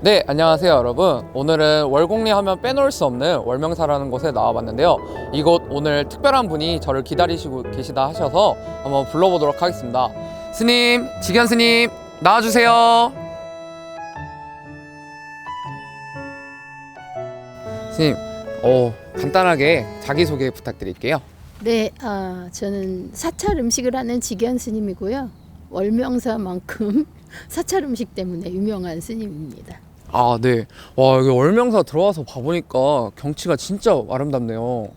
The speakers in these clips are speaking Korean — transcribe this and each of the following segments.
네, 안녕하세요, 여러분. 오늘은 월곡리 하면 빼놓을 수 없는 월명사라는 곳에 나와봤는데요. 이곳 오늘 특별한 분이 저를 기다리시고 계시다 하셔서 한번 불러보도록 하겠습니다. 스님, 지견 스님, 나와주세요. 스님, 어, 간단하게 자기소개 부탁드릴게요. 네, 아, 저는 사찰 음식을 하는 지견 스님이고요. 월명사만큼 사찰 음식 때문에 유명한 스님입니다. 아, 네. 와, 여기 월명사 들어와서 봐보니까 경치가 진짜 아름답네요.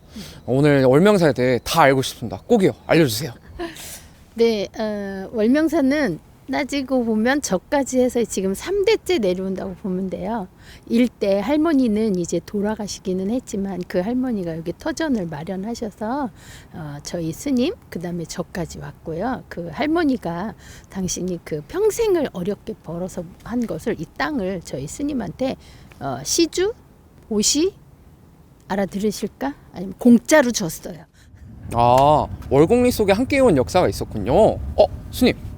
오늘 월명사에 대해 다 알고 싶습니다. 꼭이요. 알려주세요. 네, 어, 월명사는 따지고 보면 저까지 해서 지금 3대째 내려온다고 보면 돼요. 일대 할머니는 이제 돌아가시기는 했지만 그 할머니가 여기 터전을 마련하셔서 어, 저희 스님 그다음에 저까지 왔고요. 그 할머니가 당신이 그 평생을 어렵게 벌어서 한 것을 이 땅을 저희 스님한테 어, 시주 오시 알아들으실까? 아니면 공짜로 줬어요. 아, 월곡리 속에 함께 온 역사가 있었군요. 어, 스님, 저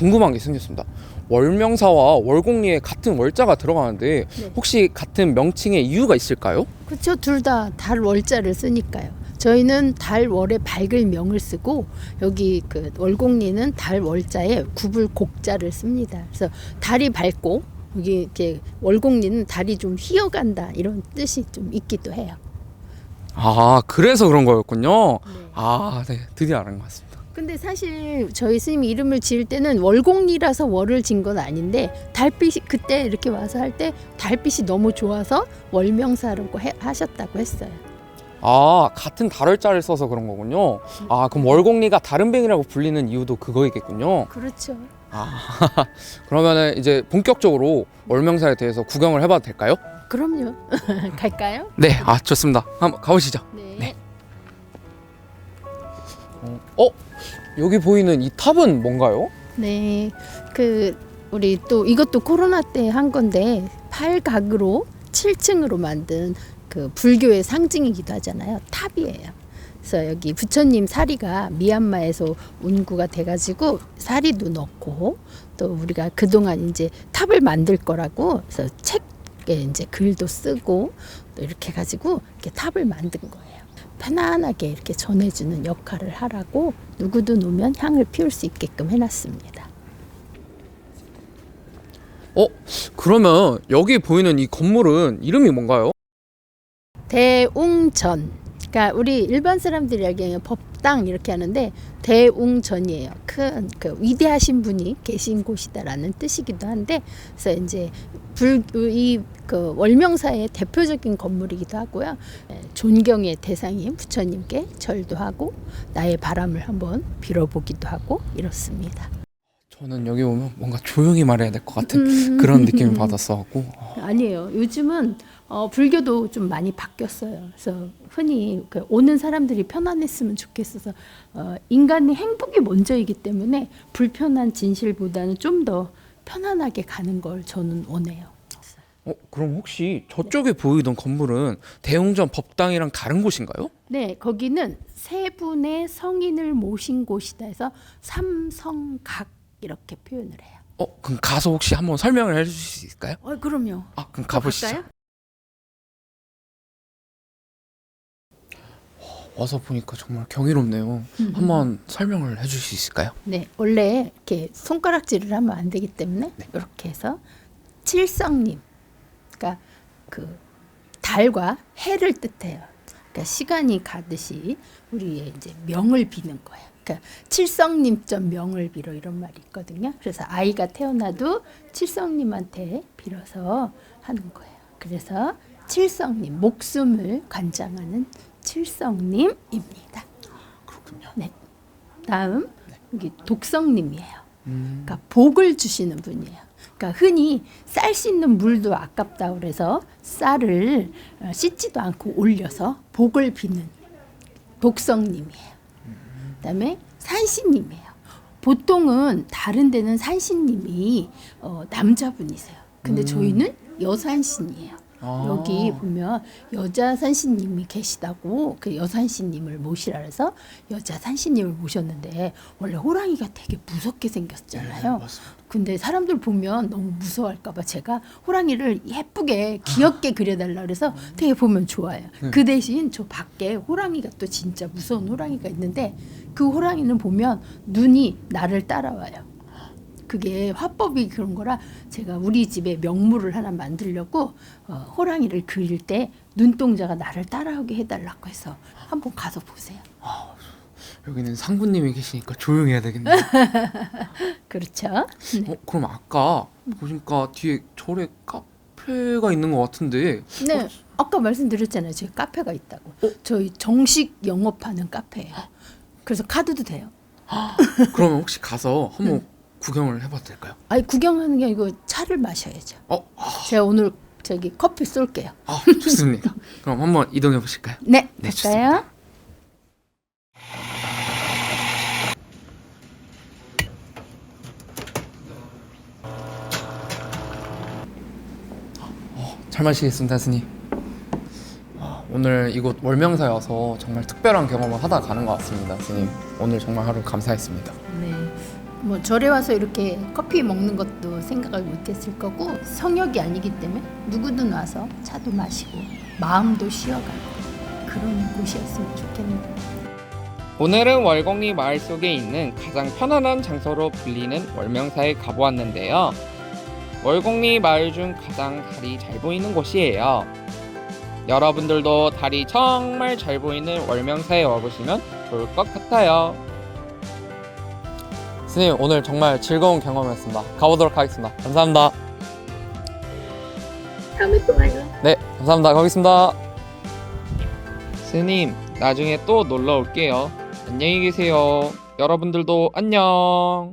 궁금한 게 생겼습니다. 월명사와 월곡리에 같은 월자가 들어가는데 네. 혹시 같은 명칭의 이유가 있을까요? 그렇죠. 둘 다 달 월자를 쓰니까요. 저희는 달 월에 밝을 명을 쓰고 여기 그 월곡리는 달 월자에 구불 곡자를 씁니다. 그래서 달이 밝고 여기 이렇게 월곡리는 달이 좀 휘어간다 이런 뜻이 좀 있기도 해요. 아, 그래서 그런 거였군요. 네. 아, 네, 드디어 알은 것 같습니다. 근데 사실 저희 스님이 이름을 지을 때는 월곡리라서 월을 진 건 아닌데 달빛이 그때 이렇게 와서 할 때 달빛이 너무 좋아서 월명사라고 해- 하셨다고 했어요. 아, 같은 달월자를 써서 그런 거군요. 아, 그럼 월곡리가 다른뱅이라고 불리는 이유도 그거이겠군요. 그렇죠. 아, 그러면은 이제 본격적으로 월명사에 대해서 구경을 해봐도 될까요? 그럼요. 갈까요? 네, 아 좋습니다. 한번 가보시죠. 네. 네. 어, 여기 보이는 이 탑은 뭔가요? 네, 그 우리 또 이것도 코로나 때 한 건데 팔각으로 7층으로 만든 그 불교의 상징이기도 하잖아요. 탑이에요. 그래서 여기 부처님 사리가 미얀마에서 운구가 돼가지고 사리도 넣고 또 우리가 그동안 이제 탑을 만들 거라고 그래서 책에 이제 글도 쓰고 또 이렇게 해가지고 이렇게 탑을 만든 거예요. 편안하게 이렇게 전해주는 역할을 하라고 누구도 놓으면 향을 피울 수 있게끔 해놨습니다. 어, 그러면 여기 보이는 이 건물은 이름이 뭔가요? 대웅전. 그러니까 우리 일반 사람들이 알기에는 법당 이렇게 하는데 대웅전이에요. 큰 그 위대하신 분이 계신 곳이다라는 뜻이기도 한데 그래서 이제 불이 그 월명사의 대표적인 건물이기도 하고요. 예, 존경의 대상인 부처님께 절도 하고 나의 바람을 한번 빌어보기도 하고 이렇습니다. 저는 여기 오면 뭔가 조용히 말해야 될 것 같은 음. 그런 느낌을 받았어갖고 아니에요. 요즘은 어, 불교도 좀 많이 바뀌었어요. 그래서 흔히 그 오는 사람들이 편안했으면 좋겠어서 어, 인간의 행복이 먼저이기 때문에 불편한 진실보다는 좀 더 편안하게 가는 걸 저는 원해요. 어, 그럼 혹시 저쪽에 보이던 건물은 대웅전 법당이랑 다른 곳인가요? 네, 거기는 세 분의 성인을 모신 곳이다 해서 삼성각 이렇게 표현을 해요. 어, 그럼 가서 혹시 한번 설명을 해주실 수 있을까요? 어, 그럼요. 아, 그럼 가보시죠. 갈까요? 와서 보니까 정말 경이롭네요. 한번 설명을 해주실 수 있을까요? 네, 원래 이렇게 손가락질을 하면 안 되기 때문에 이렇게 해서 칠성님, 그러니까 그 달과 해를 뜻해요. 그러니까 시간이 가듯이 우리의 이제 명을 비는 거예요. 그러니까 칠성님점 명을 빌어 이런 말이 있거든요. 그래서 아이가 태어나도 칠성님한테 빌어서 하는 거예요. 그래서 칠성님 목숨을 관장하는 칠성님입니다. 그렇군요. 네. 다음 여기 독성님이에요. 음, 그러니까 복을 주시는 분이에요. 그러니까 흔히 쌀 씻는 물도 아깝다 그래서 쌀을 어, 씻지도 않고 올려서 복을 비는 독성님이에요. 그다음에 산신님이에요. 보통은 다른 데는 산신님이 어, 남자분이세요. 근데 음. 저희는 여산신이에요. 아. 여기 보면 여자 산신님이 계시다고 그 여산신님을 모시라 해서 여자 산신님을 모셨는데 원래 호랑이가 되게 무섭게 생겼잖아요. 맞습니다. 근데 사람들 보면 너무 무서워할까봐 제가 호랑이를 예쁘게 귀엽게 그려달라 그래서 되게 보면 좋아요. 그 대신 저 밖에 호랑이가 또 진짜 무서운 호랑이가 있는데 그 호랑이는 보면 눈이 나를 따라와요. 그게 화법이 그런 거라 제가 우리 집에 명물을 하나 만들려고 어, 호랑이를 그릴 때 눈동자가 나를 따라오게 해달라고 해서 한번 가서 보세요. 여기는 상부님이 계시니까 조용히 해야 되겠네요. 그렇죠? 어, 그럼 아까 보니까 뒤에 절에 카페가 있는 것 같은데 네, 아까 말씀드렸잖아요. 저희 카페가 있다고. 저희 정식 영업하는 카페예요. 그래서 카드도 돼요. 그러면 혹시 가서 한번 구경을 해봐도 될까요? 아니 구경하는 게 아니고 차를 마셔야죠. 어, 아, 제가 오늘 저기 커피 쏠게요. 아, 좋습니다. 그럼 한번 이동해 보실까요? 네, 네, 갈까요? 잘 마시겠습니다, 스님. 아, 오늘 이곳 월명사여서 정말 특별한 경험을 하다 가는 것 같습니다, 스님. 오늘 정말 하루 감사했습니다. 네. 뭐 절에 와서 이렇게 커피 먹는 것도 생각을 못했을 거고 성역이 아니기 때문에 누구든 와서 차도 마시고 마음도 쉬어가고 그런 곳이었으면 좋겠네요. 오늘은 월곡리 마을 속에 있는 가장 편안한 장소로 불리는 월명사에 가보았는데요. 월곡리 마을 중 가장 달이 잘 보이는 곳이에요. 여러분들도 달이 정말 잘 보이는 월명사에 와보시면 좋을 것 같아요. 스님 오늘 정말 즐거운 경험이었습니다. 가보도록 하겠습니다. 감사합니다. 다음에 또 봐요. 네, 감사합니다. 가겠습니다. 스님, 나중에 또 놀러 올게요. 안녕히 계세요. 여러분들도 안녕.